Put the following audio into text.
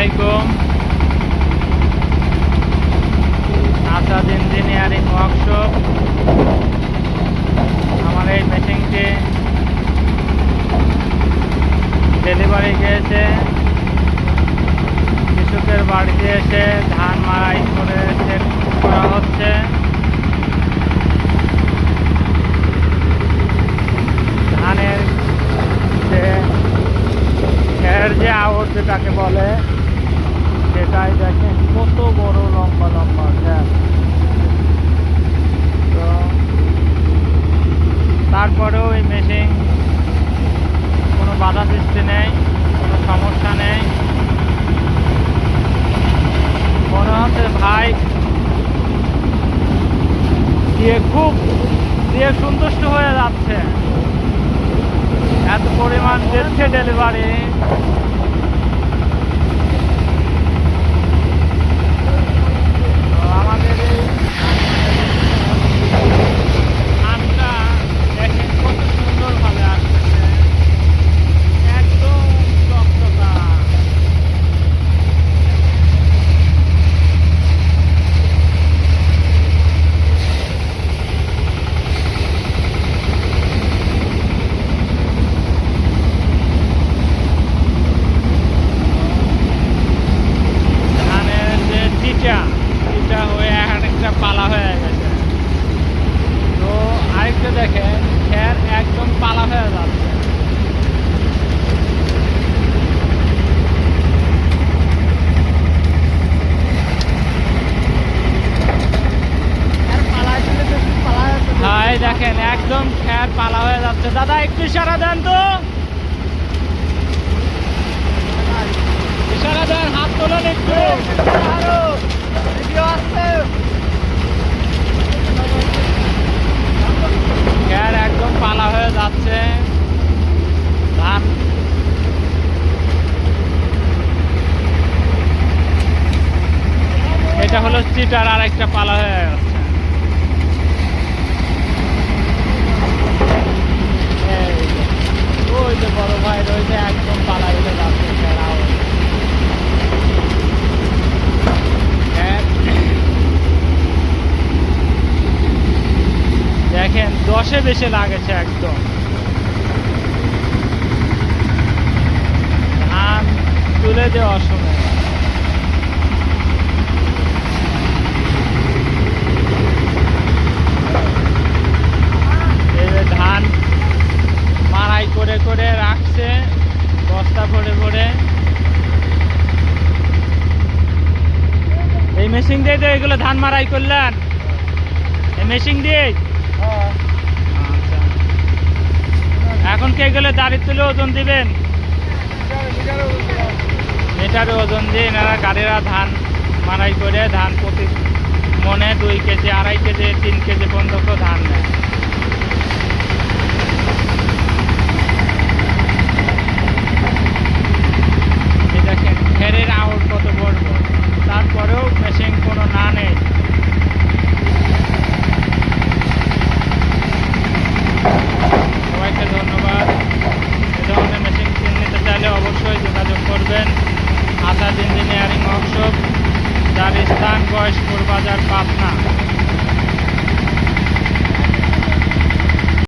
আলাইকুম। Asad engineering workshop. আমার এই মেশিনটি ডেলিভারি গিয়েছে কৃষকের বাড়িতে এসে ধান মারাই করে করা হচ্ছে। ধানের যে খের যে আওর যেটাকে বলে সেটাই দেখেন, কত বড় লম্বা লম্বা তো তারপরেও এই মেশিন কোনো বাধা সৃষ্টি নেই, কোনো সমস্যা নেই। মনে হচ্ছে ভাই দিয়ে খুব, দিয়ে সন্তুষ্ট হয়ে যাচ্ছে। এত পরিমাণ দিচ্ছে ডেলিভারি আমাদের এই ধানটা দেখেন কত সুন্দরভাবে আসতেছে একদম চকচকা ধানের যে চিটা চিটা আরেকটা পালা হয়ে গেছে। তো আরেকটা দেখেন খের একদম পালা হয়ে যাচ্ছে। দেখেন, একদম খের পালা হয়ে যাচ্ছে। দাদা, একটু ইশারা দেন তো। ইশারা দেন, হাত তোলেন একটু খের একদম পালা হয়ে যাচ্ছে ধান এটা হলো চিটার, আর একটা পালা হয়ে যাচ্ছে বড় ভাই রয়েছে, একদম পালা হয়ে যাচ্ছে দেখেন, দশে বেশি লাগেছে একদম। তুলে দেওয়ার সময় এই যে ধান মারাই করে করে রাখছে, বস্তা ভরে ভরে। এই মেশিন দিয়ে তো এগুলো ধান মারাই করলেন? এই মেশিন দিয়ে? আচ্ছা। এখন কে গেলে দাড়ি তুলে ওজন দিবেন? মিটারে ওজন দিয়ে এনারা গাড়িরা ধান মারাই করে, ধান প্রতি মনে দুই কেজি, আড়াই কেজি, তিন কেজি পর্যন্ত ধান নেয়। স্থান গয়েশপুর বাজার পাবনা।